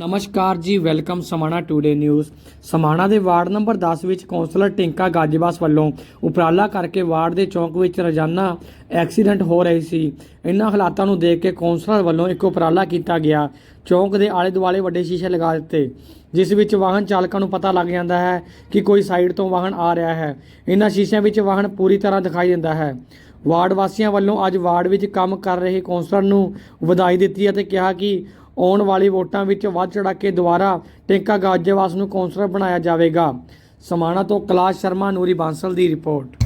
ਨਮਸਕਾਰ ਜੀ, welcome Samana today news Samana ਦੇ ਵਾਰਡ ਨੰਬਰ 10 ਵਿੱਚ ਕੌਂਸਲਰ ਟਿੰਕਾ ਗਾਜੀਵਾਸ ਵੱਲੋਂ ਉਪਰਾਲਾ ਕਰਕੇ ਵਾਰਡ ਦੇ ਚੌਂਕ ਵਿੱਚ ਰੋਜ਼ਾਨਾ ਐਕਸੀਡੈਂਟ ਹੋ ਰਹੇ ਸੀ। ਇਨ੍ਹਾਂ ਹਾਲਾਤਾਂ ਨੂੰ ਦੇਖ ਕੇ ਕੌਂਸਲਰ ਵੱਲੋਂ ਇੱਕ ਉਪਰਾਲਾ ਕੀਤਾ ਗਿਆ। ਚੌਂਕ ਦੇ ਆਲੇ ਦੁਆਲੇ ਵੱਡੇ ਸ਼ੀਸ਼ੇ ਲਗਾ ਦਿੱਤੇ, ਜਿਸ ਵਿੱਚ ਵਾਹਨ ਚਾਲਕਾਂ ਨੂੰ ਪਤਾ ਲੱਗ ਜਾਂਦਾ ਹੈ ਕਿ ਕੋਈ ਸਾਈਡ ਤੋਂ ਵਾਹਨ ਆ ਰਿਹਾ ਹੈ। ਇਨ੍ਹਾਂ ਸ਼ੀਸ਼ਿਆਂ ਵਿੱਚ ਵਾਹਨ ਪੂਰੀ ਤਰ੍ਹਾਂ ਦਿਖਾਈ ਦਿੰਦਾ ਹੈ। ਵਾਰਡ ਵਾਸੀਆਂ ਵੱਲੋਂ ਅੱਜ ਵਾਰਡ ਵਿੱਚ ਕੰਮ ਕਰ ਰਹੇ ਕੌਂਸਲਰ ਨੂੰ ਵਧਾਈ ਦਿੱਤੀ ਅਤੇ ਕਿਹਾ ਕਿ ਆਉਣ ਵਾਲੀ ਵੋਟਾਂ ਵਿੱਚ ਵੱਧ ਚੜਾ ਕੇ ਦੁਬਾਰਾ ਟਿੰਕਾ ਗਾਜੇਵਾਸ ਨੂੰ ਕੌਂਸਲਰ ਬਣਾਇਆ ਜਾਵੇਗਾ। ਸਮਾਣਾ ਤੋਂ ਕਲਾਸ਼ ਸ਼ਰਮਾ, ਨੂਰੀ ਬਾਂਸਲ ਦੀ ਰਿਪੋਰਟ।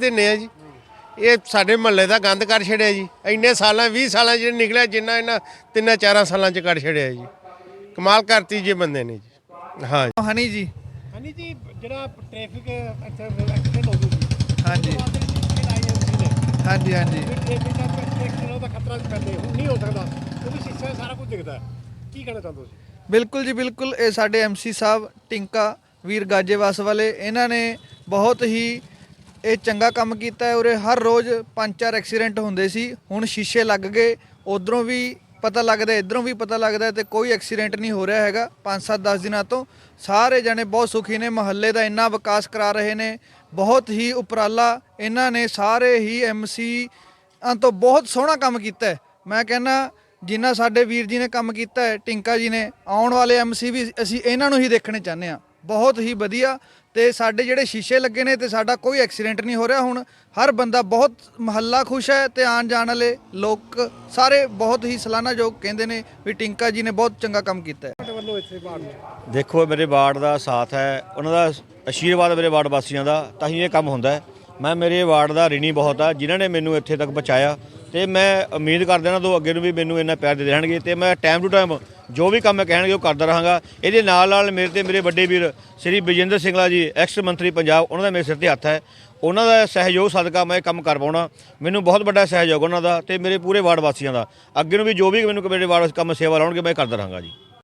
ਦਿੰਨੇ ਆ ਜੀ। ਇਹ ਸਾਡੇ ਮਹੱਲੇ ਦਾ ਗੰਦ ਕਰ ਛੜਿਆ ਜੀ। ਇੰਨੇ ਸਾਲਾਂ 20 ਸਾਲਾਂ ਚ ਨਿਕਲਿਆ ਜਿੰਨਾ ਇਹਨਾਂ ਤਿੰਨਾਂ ਚਾਰਾਂ ਸਾਲਾਂ ਚ ਕਰ ਛੜਿਆ ਜੀ। ਕਮਾਲ ਕਰਤੀ ਜੇ ਬੰਦੇ ਨੇ ਜੀ। ਹਾਂ ਜੀ। ਹਨੀ ਜੀ। ਹਨੀ ਜੀ ਜਿਹੜਾ ਟ੍ਰੈਫਿਕ ਇੱਥੇ ਐਕਸੀਡੈਂਟ ਹੋ ਗਿਆ ਹਾਂਜੀ। ਹਾਂਜੀ ਹਾਂਜੀ। ਟ੍ਰੈਫਿਕ ਦਾ ਐਕਸੀਡੈਂਟ ਦਾ ਖਤਰਾ ਪੈਂਦੇ ਹੁਣ ਨਹੀਂ ਹੋ ਸਕਦਾ। ਕਿਉਂਕਿ ਸ਼ੀਸ਼ਾ ਸਾਰਾ ਕੁਝ ਦਿਖਦਾ ਹੈ। ਕੀ ਕਹਿਣਾ ਚਾਹੁੰਦੇ ਤੁਸੀਂ? ਬਿਲਕੁਲ ਜੀ ਬਿਲਕੁਲ। ਇਹ ਸਾਡੇ ਐਮਸੀ ਸਾਹਿਬ ਟਿੰਕਾ ਵੀਰ ਗਾਜੇਵਾਸ ਵਾਲੇ ਇਹਨਾਂ ਨੇ ਬਹੁਤ ਹੀ ਇਹ ਚੰਗਾ ਕੰਮ ਕੀਤਾ ਹੈ ਉਰੇ ਹਰ ਰੋਜ਼ ਪੰਜ ਚਾਰ ਐਕਸੀਡੈਂਟ ਹੁੰਦੇ ਸੀ, ਹੁਣ ਸ਼ੀਸ਼ੇ ਲੱਗ ਗਏ, ਉਧਰੋਂ ਵੀ ਪਤਾ ਲੱਗਦਾ, ਇਧਰੋਂ ਵੀ ਪਤਾ ਲੱਗਦਾ ਤੇ ਕੋਈ ਐਕਸੀਡੈਂਟ ਨਹੀਂ ਹੋ ਰਿਹਾ ਹੈਗਾ 5-7 10 ਦਿਨਾਂ ਤੋਂ। ਸਾਰੇ ਜਣੇ ਬਹੁਤ ਸੁਖੀ ਨੇ, ਮਹੱਲੇ ਦਾ ਇੰਨਾ ਵਿਕਾਸ ਕਰਾ ਰਹੇ ਨੇ, ਬਹੁਤ ਹੀ ਉਪਰਾਲਾ ਇਹਨਾਂ ਨੇ ਸਾਰੇ ਹੀ ਐਮਸੀ ਤੋਂ ਬਹੁਤ ਸੋਹਣਾ ਕੰਮ ਕੀਤਾ ਮੈਂ ਕਹਿੰਨਾ ਜਿੰਨਾ ਸਾਡੇ ਵੀਰ ਜੀ ਨੇ ਕੰਮ ਕੀਤਾ ਹੈ, ਟਿੰਕਾ ਜੀ ਨੇ, ਆਉਣ ਵਾਲੇ ਐਮਸੀ ਵੀ ਅਸੀਂ ਇਹਨਾਂ ਨੂੰ ਹੀ ਦੇਖਣੇ ਚਾਹੁੰਦੇ ਆ ਬਹੁਤ ਹੀ ਵਧੀਆ ਤੇ ਸਾਡੇ ਜਿਹੜੇ ਸ਼ੀਸ਼ੇ ਲੱਗੇ ਨੇ ਤੇ ਸਾਡਾ ਕੋਈ ਐਕਸੀਡੈਂਟ ਨਹੀਂ ਹੋ ਰਿਹਾ ਹੁਣ। ਹਰ ਬੰਦਾ ਬਹੁਤ ਮਹੱਲਾ ਖੁਸ਼ ਹੈ ਤੇ ਆਣ ਜਾਣ ਵਾਲੇ ਲੋਕ ਸਾਰੇ ਬਹੁਤ ਹੀ ਸਲਾਨਾਯੋਗ ਕਹਿੰਦੇ ਨੇ ਵੀ ਟਿੰਕਾ ਜੀ ਨੇ ਬਹੁਤ ਚੰਗਾ ਕੰਮ ਕੀਤਾ ਹੈ। ਤੁਹਾਡੇ ਵੱਲੋਂ ਇੱਥੇ ਬਾਹਰ ਨੂੰ ਦੇਖੋ ਮੇਰੇ ਵਾਰਡ ਦਾ ਸਾਥ ਹੈ ਉਹਨਾਂ ਦਾ ਅਸ਼ੀਰਵਾਦ ਮੇਰੇ ਵਾਰਡ ਵਾਸੀਆਂ ਦਾ ਤਾਂ ਹੀ ਇਹ ਕੰਮ ਹੁੰਦਾ ਹੈ। ਮੈਂ ਮੇਰੇ ਵਾਰਡ ਦਾ ਰਿਣੀ ਬਹੁਤ ਆ ਜਿਨ੍ਹਾਂ ਨੇ ਮੈਨੂੰ ਇੱਥੇ ਤੱਕ ਪਹੁੰਚਾਇਆ। ਤੇ ਮੈਂ ਉਮੀਦ ਕਰਦਾ ਇਹਨਾਂ ਤੋਂ ਅੱਗੇ ਨੂੰ ਵੀ ਮੈਨੂੰ ਇੰਨਾ ਪਿਆਰ ਦੇ ਰਹਿਣਗੇ ਤੇ ਮੈਂ ਟਾਈਮ ਟੂ ਟਾਈਮ ਜੋ ਵੀ ਕੰਮ ਕਹਿਣਗੇ ਉਹ ਕਰਦਾ ਰਹਾਂਗਾ। ਇਹਦੇ ਨਾਲ ਨਾਲ ਮੇਰੇ ਤੇ ਮੇਰੇ ਵੱਡੇ ਵੀਰ ਸ੍ਰੀ ਵਿਜੇਂਦਰ ਸਿੰਘਲਾ ਜੀ, ਐਕਸ ਮੰਤਰੀ ਪੰਜਾਬ, ਉਹਨਾਂ ਦਾ ਮੇਰੇ ਸਿਰ ਤੇ ਹੱਥ ਹੈ। ਉਹਨਾਂ ਦਾ ਸਹਿਯੋਗ ਸਦਕਾ ਮੈਂ ਇਹ ਕੰਮ ਕਰ ਪਾਉਣਾ। ਮੈਨੂੰ ਬਹੁਤ ਵੱਡਾ ਸਹਿਯੋਗ ਉਹਨਾਂ ਦਾ ਤੇ ਮੇਰੇ ਪੂਰੇ ਵਾਰਡ ਵਾਸੀਆਂ ਦਾ। ਅੱਗੇ ਨੂੰ ਵੀ ਜੋ ਵੀ ਮੈਨੂੰ ਮੇਰੇ ਵਾਰਡ ਵਿੱਚ ਕੰਮ ਸੇਵਾ ਲਾਉਣਗੇ, ਮੈਂ ਕਰਦਾ ਰਹਾਂਗਾ ਜੀ।